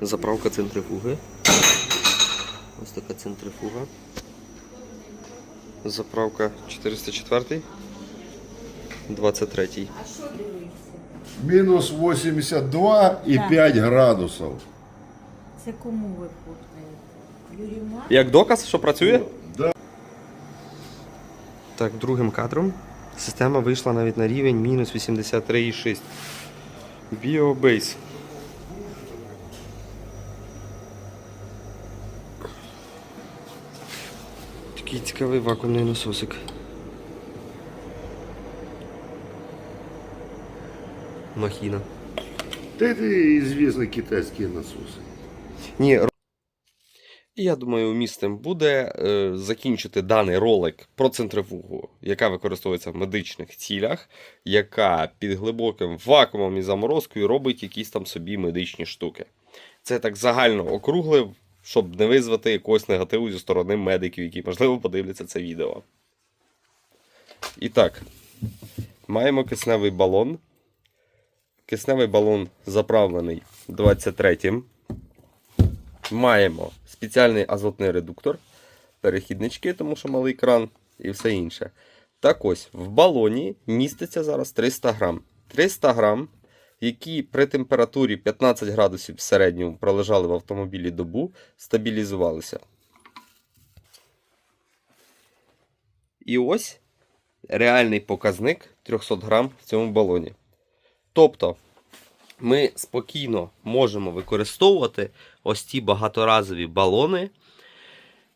Заправка центрифуги. Ось така центрифуга. Заправка 404. 23. Мінус 82 і Так. 5 градусів. Це кому ви фоткаєте? Як доказ, що працює? Да. Так, другим кадром система вийшла навіть на рівень мінус 83,6. Біобейс. Такий цікавий вакуумний насосик. Махіна. Та це звісно китайські насоси. Ні. я думаю, умістим буде е, закінчити даний ролик про центрифугу, яка використовується в медичних цілях, яка під глибоким вакуумом і заморозкою робить якісь там собі медичні штуки. Це так загально округлив, щоб не визвати якогось негативу зі сторони медиків, які, можливо, подивляться це відео. І так, маємо кисневий балон. Кисневий балон заправлений 23-м. Маємо спеціальний азотний редуктор, перехіднички, тому що малий кран і все інше. Так ось, в балоні міститься зараз 300 грам. 300 грам, які при температурі 15 градусів в середньому пролежали в автомобілі добу, стабілізувалися. І ось реальний показник 300 грам в цьому балоні. Тобто, ми спокійно можемо використовувати ось ці багаторазові балони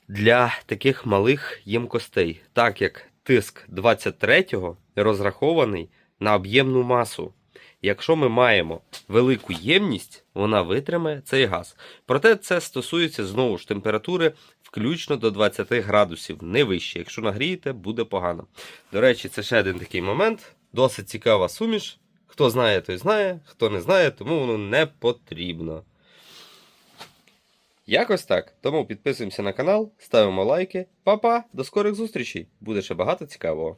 для таких малих ємкостей, так як тиск 23-го розрахований на об'ємну масу. Якщо ми маємо велику ємність, вона витримає цей газ. Проте це стосується знову ж температури включно до 20 градусів, не вище. Якщо нагрієте, буде погано. До речі, це ще один такий момент. Досить цікава суміш. Хто знає, той знає, хто не знає, тому воно не потрібно. Якось так. Тому підписуємося на канал, ставимо лайки. Па-па, до скорих зустрічей! Буде ще багато цікавого.